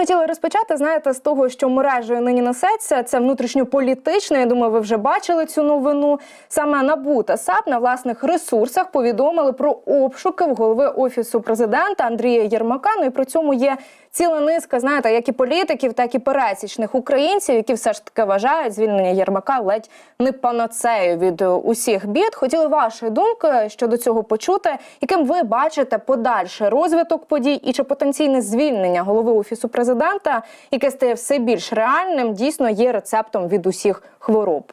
Хотіла розпочати, знаєте, з того, що мережею нині несеться. Це внутрішньополітичне. Я думаю, ви вже бачили цю новину. Саме НАБУ та САП на власних ресурсах повідомили про обшуки в голови офісу президента Андрія Єрмака. Ну і при цьому є ціла низка, знаєте, як і політиків, так і пересічних українців, які все ж таки вважають звільнення Єрмака ледь не панацею від е, усіх бід. Хотіли вашої думки щодо цього почути, яким ви бачите подальший розвиток подій і чи потенційне звільнення голови офісу президента, яке стає все більш реальним, дійсно є рецептом від усіх хвороб.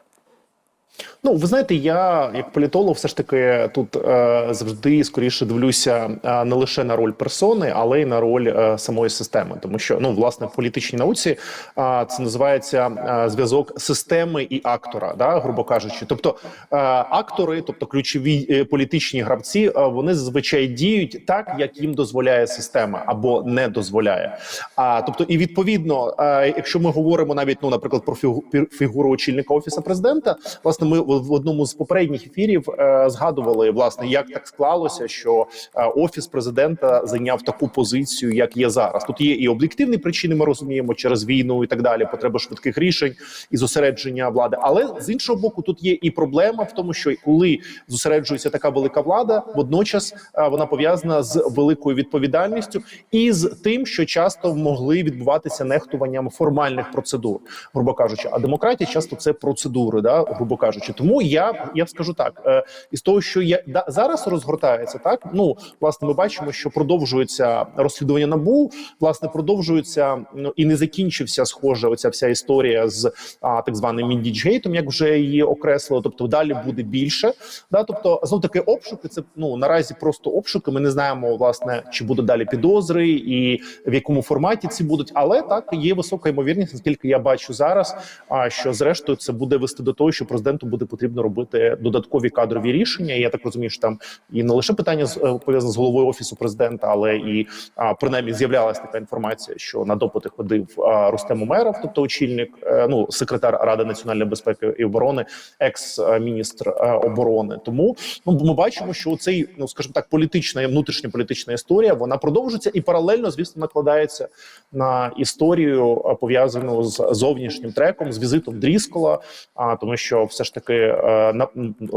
Ну, ви знаєте, я як політолог, все ж таки тут е, завжди скоріше дивлюся е, не лише на роль персони, але й на роль е, самої системи, тому що ну власне в політичній науці е, це називається е, зв'язок системи і актора, да, грубо кажучи. Тобто е, актори, тобто ключові е, політичні гравці, е, вони зазвичай діють так, як їм дозволяє система або не дозволяє. А тобто, і відповідно, е, якщо ми говоримо навіть ну, наприклад, про фігу- фігуру очільника офісу президента, власне, ми в в одному з попередніх ефірів е, згадували власне, як так склалося, що е, офіс президента зайняв таку позицію, як є зараз. Тут є і об'єктивні причини. Ми розуміємо через війну і так далі, потреба швидких рішень і зосередження влади. Але з іншого боку, тут є і проблема в тому, що коли зосереджується така велика влада, водночас е, вона пов'язана з великою відповідальністю і з тим, що часто могли відбуватися нехтуванням формальних процедур, грубо кажучи. А демократія часто це процедури, да, грубо кажучи. Тому я я скажу так: е, із того, що я да, зараз розгортається, так ну власне, ми бачимо, що продовжується розслідування набу. Власне, продовжується ну і не закінчився схоже. Оця вся історія з а, так званим індіджгейтом, як вже її окреслили. Тобто, далі буде більше. Да, тобто, знов таки обшуки. Це ну наразі просто обшуки. Ми не знаємо власне, чи будуть далі підозри і в якому форматі ці будуть. Але так є висока ймовірність, наскільки я бачу зараз. А що зрештою це буде вести до того, що президенту буде потрібно робити додаткові кадрові рішення. Я так розумію, що там і не лише питання з е, пов'язане з головою офісу президента, але і а, принаймні з'являлася така інформація, що на допити ходив Рустем Умеров, тобто очільник, е, ну секретар Ради національної безпеки і оборони, екс-міністр е, оборони. Тому ну ми бачимо, що цей ну скажімо так, політична внутрішня політична історія вона продовжується і паралельно, звісно, накладається на історію пов'язану з зовнішнім треком, з візитом Дріскола. А тому, що все ж е, на,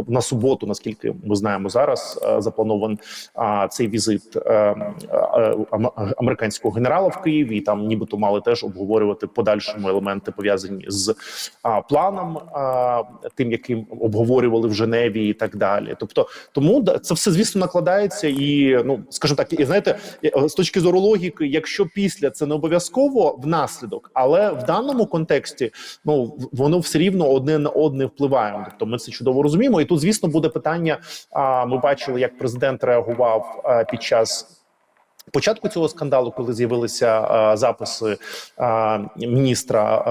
на суботу, наскільки ми знаємо зараз, е, запланован цей візит е, американського генерала в Києві. І там нібито мали теж обговорювати подальшому елементи пов'язані з планом, тим, яким обговорювали в Женеві, і так далі. Тобто, тому це все звісно накладається, і ну скажімо так, і знаєте, з точки зору логіки, якщо після це не обов'язково внаслідок, але в даному контексті ну воно все рівно одне на одне впливає. Тобто ми це чудово розуміємо. І тут, звісно, буде питання. Ми бачили, як президент реагував під час. Початку цього скандалу, коли з'явилися е, записи е, міністра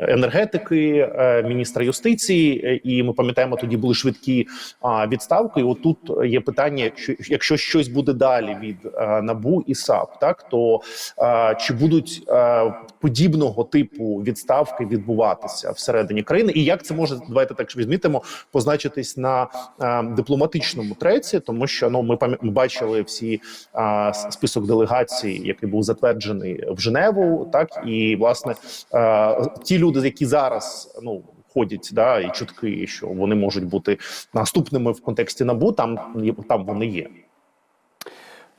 е, енергетики, е, міністра юстиції, е, і ми пам'ятаємо, тоді були швидкі е, відставки. І отут є питання: якщо, якщо щось буде далі від е, набу і САП, так то е, чи будуть е, подібного типу відставки відбуватися всередині країни, і як це може давайте так відмітимо, позначитись на е, дипломатичному треці, тому що ну ми ми бачили всі е, список делегацій, який був затверджений в Женеву, так і власне е, ті люди, які зараз ну. Ходять да і чутки, що вони можуть бути наступними в контексті набу. Там там вони є.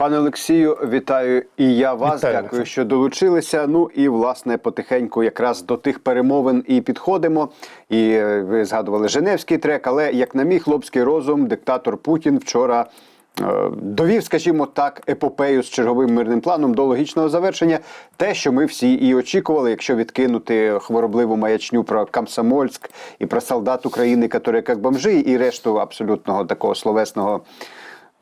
Пане Олексію, вітаю і я вас. Вітаю, Дякую, Олексій. що долучилися. Ну і власне потихеньку якраз до тих перемовин і підходимо. І е, ви згадували Женевський трек, але як на мій хлопський розум, диктатор Путін вчора. Е, Довів, скажімо так, епопею з черговим мирним планом до логічного завершення. Те, що ми всі і очікували, якщо відкинути хворобливу маячню про Камсомольськ і про солдат України, які як бомжі, і решту абсолютного такого словесного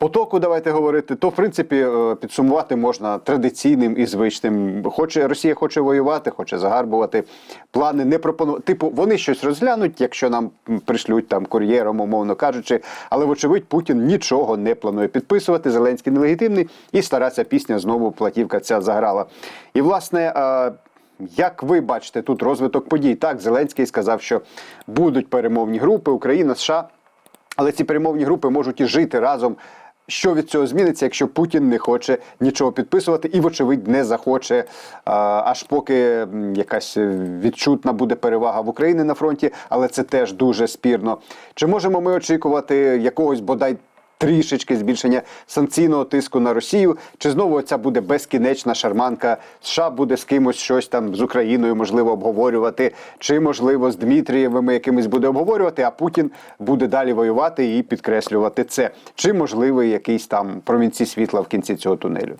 потоку, давайте говорити, то в принципі е, підсумувати можна традиційним і звичним. Хоче Росія хоче воювати, хоче загарбувати. Плани не пропонувати. Типу, вони щось розглянуть, якщо нам м, пришлють там кур'єром, умовно кажучи. Але вочевидь, Путін нічого не планує підписувати. Зеленський нелегітимний і стараться пісня знову платівка ця заграла. І власне. е, як ви бачите тут розвиток подій? Так, Зеленський сказав, що будуть перемовні групи Україна, США, але ці перемовні групи можуть і жити разом. Що від цього зміниться, якщо Путін не хоче нічого підписувати і, вочевидь, не захоче, аж поки якась відчутна буде перевага в Україні на фронті, але це теж дуже спірно. Чи можемо ми очікувати якогось бодай? Трішечки збільшення санкційного тиску на Росію, чи знову ця буде безкінечна шарманка? США буде з кимось щось там з Україною можливо обговорювати, чи можливо з Дмитрієвими якимись буде обговорювати, а Путін буде далі воювати і підкреслювати це. Чи можливий якийсь там промінці світла в кінці цього тунелю?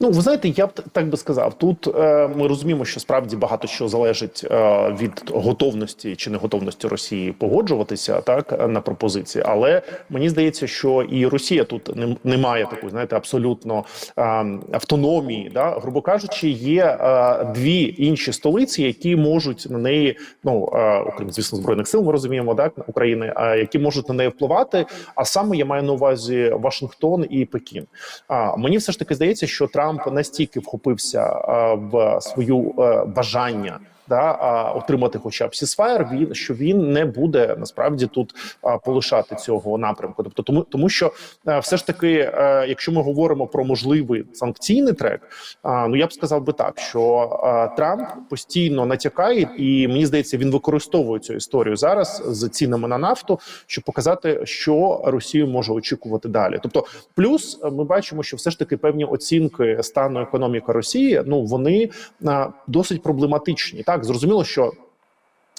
Ну, ви знаєте, я б так би сказав. Тут е, ми розуміємо, що справді багато що залежить е, від готовності чи неготовності Росії погоджуватися так е, на пропозиції. Але мені здається, що і Росія тут не, не має такої, знаєте, абсолютно е, автономії. Да? Грубо кажучи, є е, дві інші столиці, які можуть на неї, ну е, окрім звісно, збройних сил, ми розуміємо, так України, а які можуть на неї впливати. А саме я маю на увазі Вашингтон і Пекін. А мені все ж таки здається, що Трамп настільки вхопився в свою е, бажання. Да, отримати, хоча б сісфаєр, він що він не буде насправді тут полишати цього напрямку. Тобто, тому тому що а, все ж таки, е, якщо ми говоримо про можливий санкційний трек, а, ну я б сказав би так, що Трамп постійно натякає, і мені здається, він використовує цю історію зараз з цінами на нафту, щоб показати, що Росію може очікувати далі. Тобто, плюс е, ми бачимо, що все ж таки певні оцінки стану економіки Росії, ну вони досить проблематичні. Так зрозуміло, що.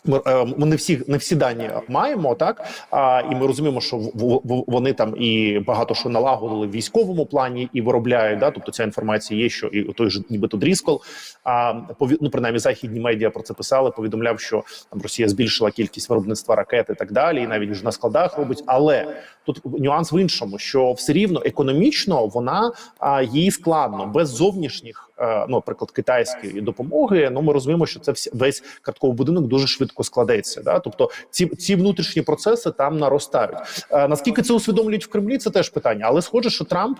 Ми, е, ми не всі не всі дані маємо, так а і ми розуміємо, що в- вони там і багато що налагодили в військовому плані і виробляють. Да, тобто ця інформація є, що і той же нібито Дріскол, а ну, принаймні західні медіа про це писали. Повідомляв, що там Росія збільшила кількість виробництва ракет і так далі, і навіть вже на складах робить. Але тут нюанс в іншому, що все рівно економічно вона а, їй складно без зовнішніх, ну наприклад, китайської допомоги. Ну ми розуміємо, що це весь картковий будинок дуже швидко складеться. Да? Тобто ці, ці внутрішні процеси там наростають. Е, наскільки це усвідомлюють в Кремлі? Це теж питання, але схоже, що Трамп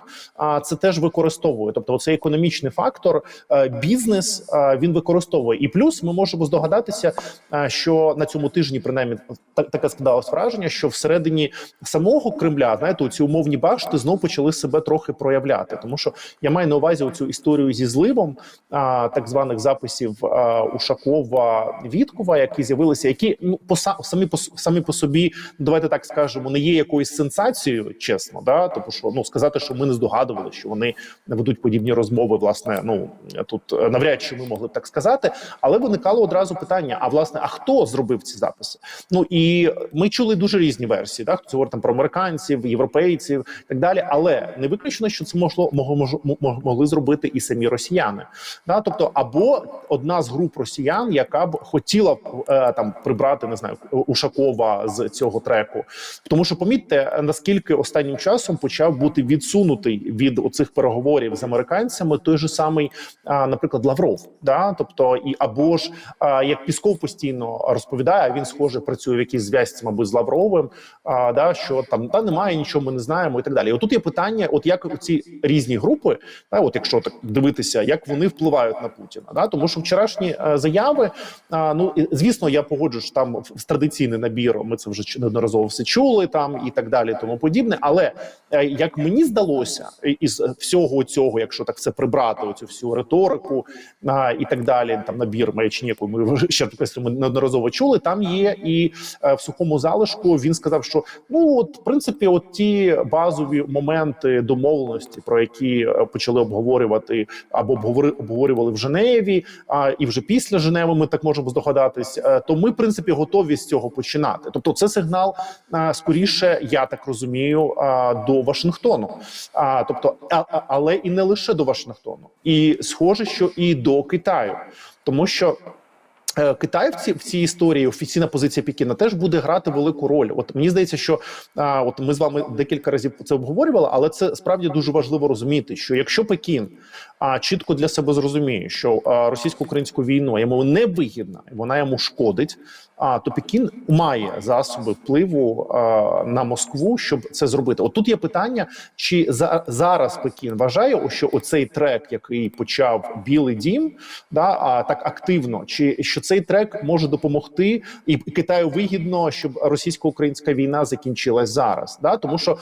це теж використовує. Тобто, цей економічний фактор, е, бізнес е, він використовує. І плюс ми можемо здогадатися, е, що на цьому тижні, принаймні, таке складалось враження, що всередині самого Кремля, знаєте, ці умовні башти знов почали себе трохи проявляти, тому що я маю на увазі цю історію зі зливом а, так званих записів а, Ушакова Віткова, які з'явилися, які ну по самі по самі по собі, давайте так скажемо, не є якоюсь сенсацією, чесно, да тому що ну сказати, що ми не здогадували, що вони ведуть подібні розмови. Власне, ну тут е, навряд чи ми могли б так сказати, але виникало одразу питання: а власне, а хто зробив ці записи? Ну і ми чули дуже різні версії. Так, говорить там про американців, європейців і так далі. Але не виключено, що це могло могло мож- могли зробити і самі росіяни. Да, тобто, або одна з груп росіян, яка б хотіла е, там прибрати, не знаю, Ушакова з цього треку, тому що помітьте, наскільки останнім часом почав бути відсунутий від оцих переговорів з американцями той же самий, а, наприклад, Лавров. Да, тобто, і або ж а, як Пісков постійно розповідає, він схоже працює в якійсь зв'язці, мабуть, з Лавровим. А, да, що там та немає нічого, ми не знаємо, і так далі. І отут є питання: от як ці різні групи, да, от якщо так дивитися, як вони впливають на Путіна, да, тому що вчорашні е, заяви, ну звісно, я погоджуюсь, там в- традиційний набір. Ми це вже неодноразово все чули там і так далі, тому подібне. Але е, як мені здалося, із всього цього, якщо так все прибрати, оцю всю риторику і так далі, там набір маячні, яку ми ще ми неодноразово чули. Там є і е, в сухому залишку він сказав, що ну от в принципі, от ті базові моменти домовленості, про які почали обговорювати або обговорювали в Женеві, а і вже після Женеви ми так можемо здогадатись. е, То ми, в принципі, готові з цього починати. Тобто, це сигнал е, скоріше, я так розумію, е, до Вашингтону. А тобто, але і не лише до Вашингтону, і схоже, що і до Китаю, тому що. Китай в цій в цій історії офіційна позиція Пекіна теж буде грати велику роль. От мені здається, що а, от ми з вами декілька разів це обговорювали, але це справді дуже важливо розуміти, що якщо Пекін а, чітко для себе зрозуміє, що російсько-українську війну йому не вигідна, вона йому шкодить. А то Пекін має засоби впливу на Москву, щоб це зробити. От тут є питання, чи за зараз Пекін вважає, що оцей трек, який почав Білий Дім, да а так активно, чи що цей трек може допомогти, і Китаю вигідно, щоб російсько-українська війна закінчилась зараз. Да, тому що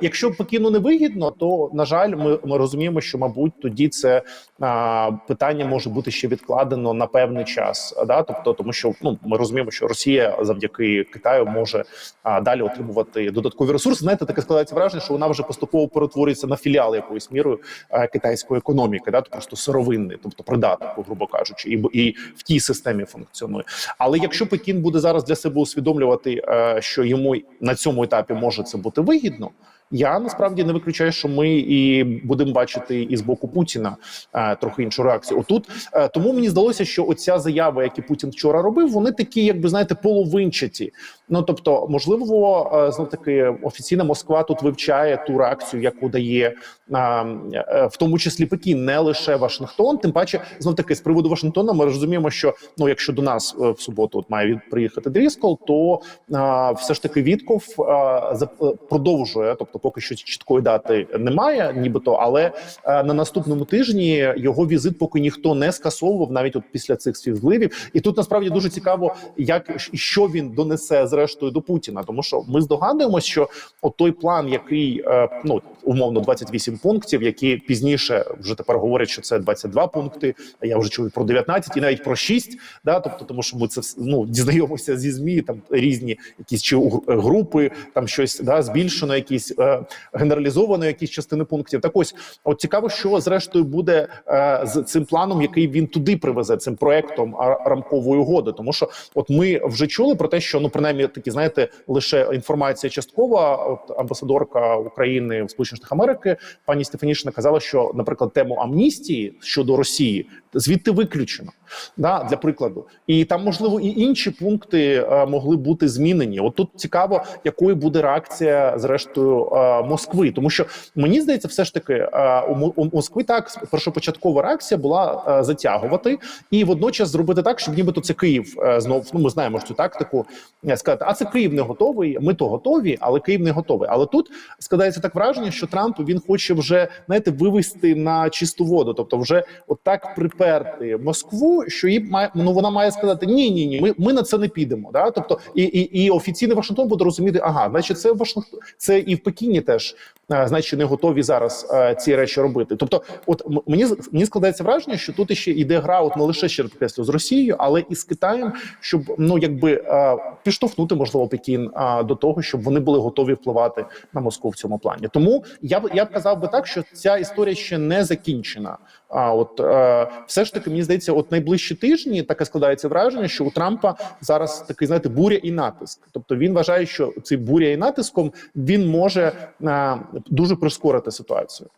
якщо Пекіну не вигідно, то на жаль, ми, ми розуміємо, що мабуть тоді це а, питання може бути ще відкладено на певний час. Да, тобто, тому що ну ми розуміємо, що Росія завдяки Китаю може а, далі отримувати додаткові ресурси. Знаєте, таке складається враження, що вона вже поступово перетворюється на філіал якоюсь мірою е, китайської економіки, да, просто сировинний, тобто придаток, грубо кажучи, і, і в тій системі функціонує. Але якщо Пекін буде зараз для себе усвідомлювати, е, що йому на цьому етапі може це бути вигідно. Я насправді не виключаю, що ми і будемо бачити і з боку Путіна е, трохи іншу реакцію. Отут е, тому мені здалося, що оця заява, які Путін вчора робив, вони такі, якби знаєте, половинчаті. Ну тобто, можливо, е, знов таки офіційна Москва тут вивчає ту реакцію, яку дає а, е, в тому числі Пекін, не лише Вашингтон. Тим паче, знов таки з приводу Вашингтона, ми розуміємо, що ну, якщо до нас е, в суботу от має від приїхати Дріскол, то а, все ж таки Вітков а, е, продовжує, тобто, поки що чіткої дати немає, нібито, але е, на наступному тижні його візит поки ніхто не скасовував, навіть от після цих всіх зливів. І тут насправді дуже цікаво, як що він донесе зрештою до Путіна, тому що ми здогадуємось, що от той план, який е, ну умовно 28 пунктів, які пізніше вже тепер говорять, що це 22 пункти. Я вже чую про 19 і навіть про 6, да, тобто, тому що ми це ну дізнаємося зі змі, там різні якісь чи групи, там щось да збільшено, якісь е, генералізовано, якісь частини пунктів. Так ось, от цікаво, що зрештою буде е, з цим планом, який він туди привезе цим проектом рамкової угоди. Тому що, от ми вже чули про те, що ну принаймні такі знаєте, лише інформація часткова. От амбасадорка України в Сполучених Штатах Америки пані Стефанішина казала, що, наприклад, тему амністії щодо Росії звідти виключено. Да, для прикладу, і там можливо і інші пункти е, могли бути змінені. От тут цікаво, якою буде реакція зрештою е, Москви, тому що мені здається, все ж таки е, у, Москви так першопочаткова реакція була е, затягувати і водночас зробити так, щоб нібито це Київ е, знов. Ну ми знаємо ж цю тактику е, сказати, а це Київ не готовий. Ми то готові, але Київ не готовий. Але тут складається так враження, що Трамп він хоче вже знаєте вивести на чисту воду, тобто вже отак приперти Москву, що їй має ну вона має сказати ні, ні, ні, ми, ми на це не підемо. Да, тобто і, і, і офіційний Вашингтон буде розуміти, ага, значить, це Вашингтон, це і в Пекіні теж. е, Значить, не готові зараз е, ці речі робити. Тобто, от мені мені складається враження, що тут ще йде гра, от не лише ще з Росією, але і з Китаєм, щоб ну якби е, підштовхнути можливо Пекін до того, щоб вони були готові впливати на Москву в цьому плані. Тому я б я б казав би так, що ця історія ще не закінчена. А от е, все ж таки мені здається, от найближчі тижні таке складається враження, що у Трампа зараз такий знаєте буря і натиск. Тобто він вважає, що цей буря і натиском він може е, дуже прискорити ситуацію.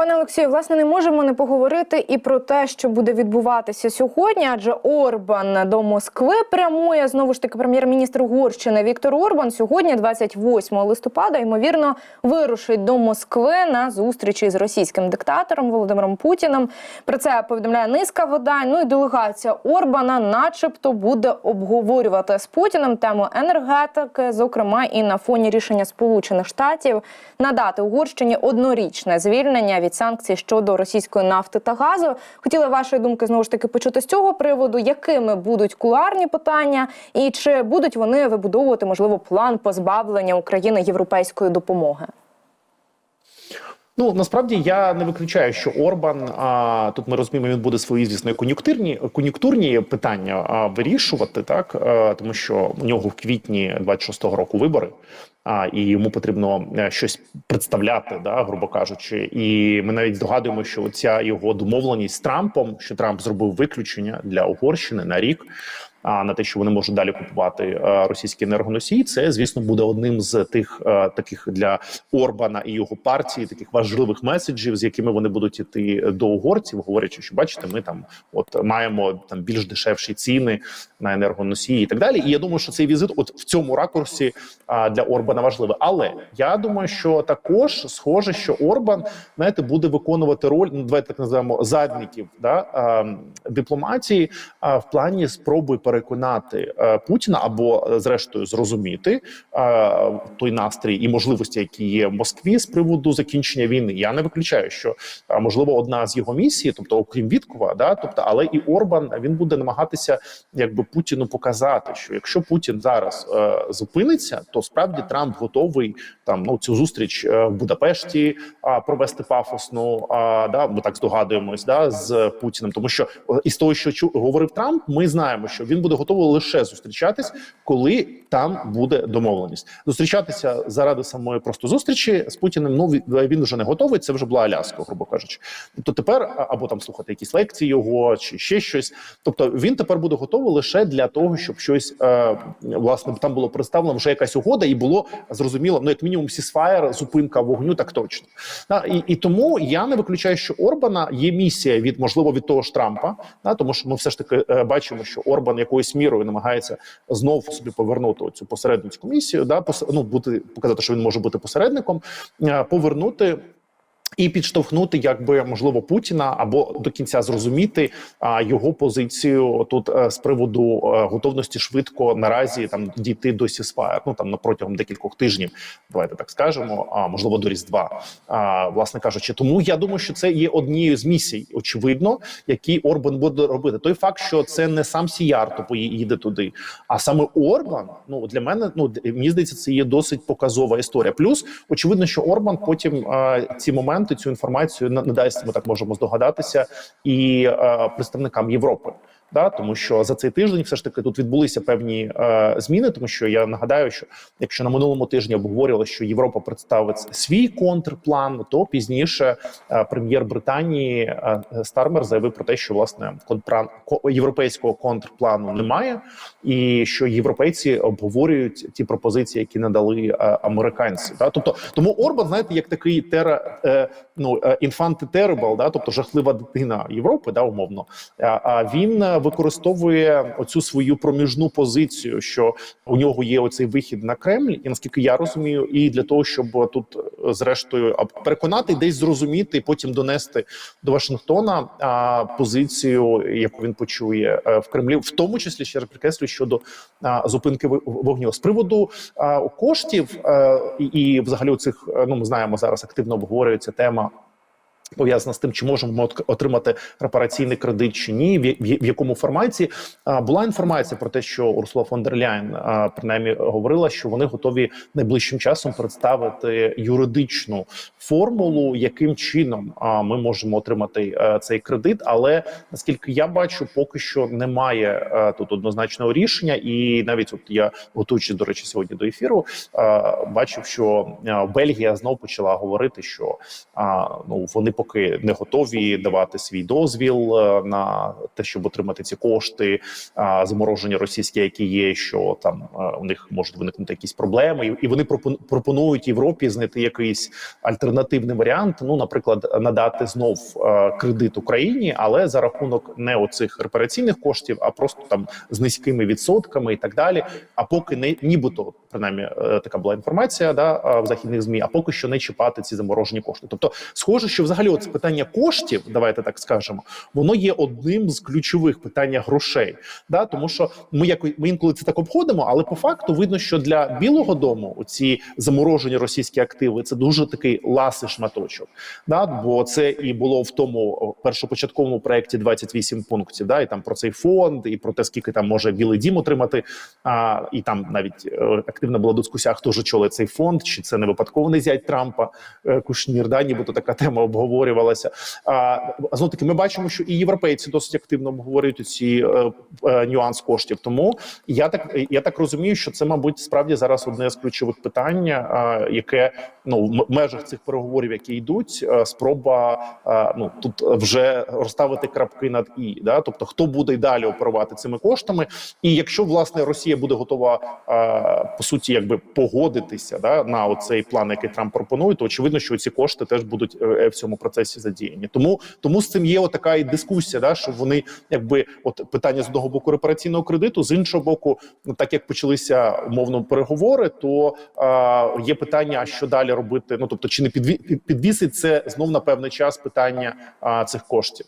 Пане Олексію, власне, не можемо не поговорити і про те, що буде відбуватися сьогодні, адже Орбан до Москви прямує. Знову ж таки, прем'єр-міністр Угорщини Віктор Орбан сьогодні, 28 листопада, ймовірно, вирушить до Москви на зустрічі з російським диктатором Володимиром Путіним. Про це повідомляє низка видань. Ну і делегація Орбана, начебто, буде обговорювати з Путіним тему енергетики, зокрема і на фоні рішення Сполучених Штатів надати Угорщині однорічне звільнення від санкцій щодо російської нафти та газу. Хотіли вашої думки знову ж таки почути з цього приводу, якими будуть кулуарні питання, і чи будуть вони вибудовувати можливо план позбавлення України європейської допомоги? Ну насправді я не виключаю, що Орбан а, тут ми розуміємо, він буде свої звісно кон'юнктурні кон'юнктурні питання а, вирішувати, так а, тому що у нього в квітні 26-го року вибори. А і йому потрібно е, щось представляти, да, грубо кажучи, і ми навіть здогадуємо, що ця його домовленість з Трампом, що Трамп зробив виключення для Угорщини на рік. А на те, що вони можуть далі купувати е, російські енергоносії, це звісно буде одним з тих е, таких для Орбана і його партії таких важливих меседжів, з якими вони будуть іти до угорців, говорячи, що бачите, ми там от маємо там більш дешевші ціни на енергоносії і так далі. І я думаю, що цей візит, от в цьому ракурсі а, для Орбана важливий. Але я думаю, що також схоже, що Орбан знаєте буде виконувати роль. Ну давайте так називаємо задників да а, дипломатії в плані спроби переконати е, Путіна або е, зрештою зрозуміти е, той настрій і можливості, які є в Москві з приводу закінчення війни. Я не виключаю, що можливо одна з його місій, тобто окрім Віткова, да, тобто, але і Орбан він буде намагатися якби Путіну показати, що якщо Путін зараз зупиниться, то справді Трамп готовий там ну цю зустріч в Будапешті провести пафосну. Да, ми так здогадуємось, да, з Путіним, тому що із того, що чу, говорив Трамп, ми знаємо, що він буде готовий лише зустрічатись, коли там буде домовленість. Зустрічатися заради самої просто зустрічі з Путіним. Ну він- вже не готовий. Це вже була Аляска, грубо кажучи. Тобто тепер або там слухати якісь лекції його, чи ще щось. Тобто він тепер буде готовий лише для того, щоб щось е, власне там було представлено вже якась угода, і було зрозуміло, ну як мінімум, сісфаєр, зупинка вогню, так точно. Да, і, і тому я не виключаю, що Орбана є місія від можливо від того ж Трампа, да, тому що ми все ж таки е, бачимо, що Орбан якоюсь мірою намагається знов собі повернути цю посередницьку місію, да, ну, бути показати, що він може бути посередником, повернути. І підштовхнути, якби можливо Путіна або до кінця зрозуміти а, його позицію тут е, з приводу е, готовності швидко наразі там дійти до сісфаєр, ну там на протягом декількох тижнів. Давайте так скажемо, а можливо до різдва. А, власне кажучи, тому я думаю, що це є однією з місій, очевидно, які Орбан буде робити. Той факт, що це не сам Сіярто поїде туди, а саме Орбан. Ну для мене ну мені здається, це є досить показова історія. Плюс очевидно, що Орбан потім а, ці моменти, цю інформацію на- надасть, ми так можемо здогадатися, і представникам Європи. Да, тому що за цей тиждень все ж таки тут відбулися певні е, зміни, тому що я нагадаю, що якщо на минулому тижні обговорювали, що Європа представить свій контрплан, то пізніше е, прем'єр Британії е, Стармер заявив про те, що власне контрплан ко- європейського контрплану немає, і що європейці обговорюють ті пропозиції, які надали е, американці. Да? Тобто, тому Орбан, знаєте, як такий тера е, ну інфанти теребл, да, тобто жахлива дитина Європи, да, умовно. А, А він е, використовує оцю свою проміжну позицію, що у нього є оцей вихід на Кремль, і наскільки я розумію, і для того, щоб тут е, зрештою переконати, десь зрозуміти, і потім донести до Вашингтона позицію, яку він почує е, в Кремлі, в тому числі ще раз підкреслю щодо зупинки вогню з приводу коштів е, і, і взагалі цих ну ми знаємо зараз активно обговорюється тема. Пов'язана з тим, чи можемо ми отримати репараційний кредит чи ні, в, якому форматі була інформація про те, що Урсула фон дер Ляйн принаймні говорила, що вони готові найближчим часом представити юридичну формулу, яким чином ми можемо отримати е, цей кредит. Але наскільки я бачу, поки що немає е, тут однозначного рішення, і навіть от я готуючи до речі сьогодні до ефіру, бачив, що е, Бельгія знов почала говорити, що ну вони поки не готові давати свій дозвіл е, на те, щоб отримати ці кошти, а, заморожені російські, які є, що там е, у них можуть виникнути якісь проблеми, і, вони пропонують Європі знайти якийсь альтернативний варіант. Ну, наприклад, надати знов е, кредит Україні, але за рахунок не оцих репараційних коштів, а просто там з низькими відсотками і так далі. А поки не нібито принаймні е, така була інформація, да е, в західних змі. А поки що не чіпати ці заморожені кошти. Тобто, схоже, що взагалі от питання коштів, давайте так скажемо, воно є одним з ключових питання грошей. Да, тому що ми якось ми інколи це так обходимо, але по факту видно, що для Білого Дому оці заморожені російські активи це дуже такий ласий шматочок. Да, бо це і було в тому першопочатковому проєкті 28 пунктів. Да, і там про цей фонд, і про те, скільки там може Білий Дім отримати. А, і там навіть е, активна була дискусія, хто ж очолить цей фонд, чи це не випадково не зять Трампа е, Кушнір, да, нібито така тема обговорювалася. Знов таки, ми бачимо, що і європейці досить активно обговорюють ці е, е, нюанс коштів. Тому я так я так розумію, що це, мабуть, справді зараз одне з ключових питань, е, яке ну в межах цих переговорів, які йдуть, спроба ну тут вже розставити крапки над і да, тобто хто буде й далі оперувати цими коштами, і якщо власне Росія буде готова по суті, якби погодитися да на оцей план, який Трамп пропонує, то очевидно, що ці кошти теж будуть в цьому процесі задіяні. Тому тому з цим є отака і дискусія, да що вони якби от питання з одного боку репараційного кредиту, з іншого боку, ну так як почалися умовно переговори, то е, є питання, що далі робити. Ну тобто, чи не підві- підвісить це знов на певний час питання е, цих коштів.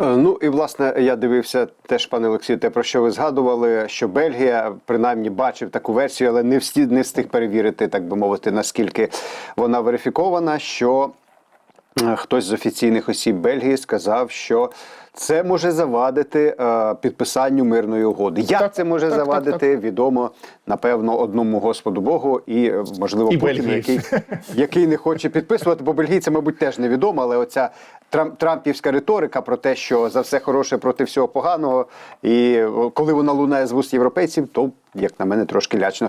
Е, Ну і власне я дивився теж, пане Олексію, те про що ви згадували, що Бельгія принаймні бачив таку версію, але не встиг, не встиг перевірити, так би мовити, наскільки вона верифікована. Що хтось з офіційних осіб Бельгії сказав, що це може завадити е, підписанню мирної угоди. Як Так, це може так, так, завадити? Відомо напевно одному Господу Богу і е, можливо І Бельгії. який, який не хоче підписувати, бо бельгійцям, мабуть, теж невідомо, але оця трам- трампівська риторика про те, що за все хороше проти всього поганого, і коли вона лунає з вуст європейців, то як на мене трошки лячно.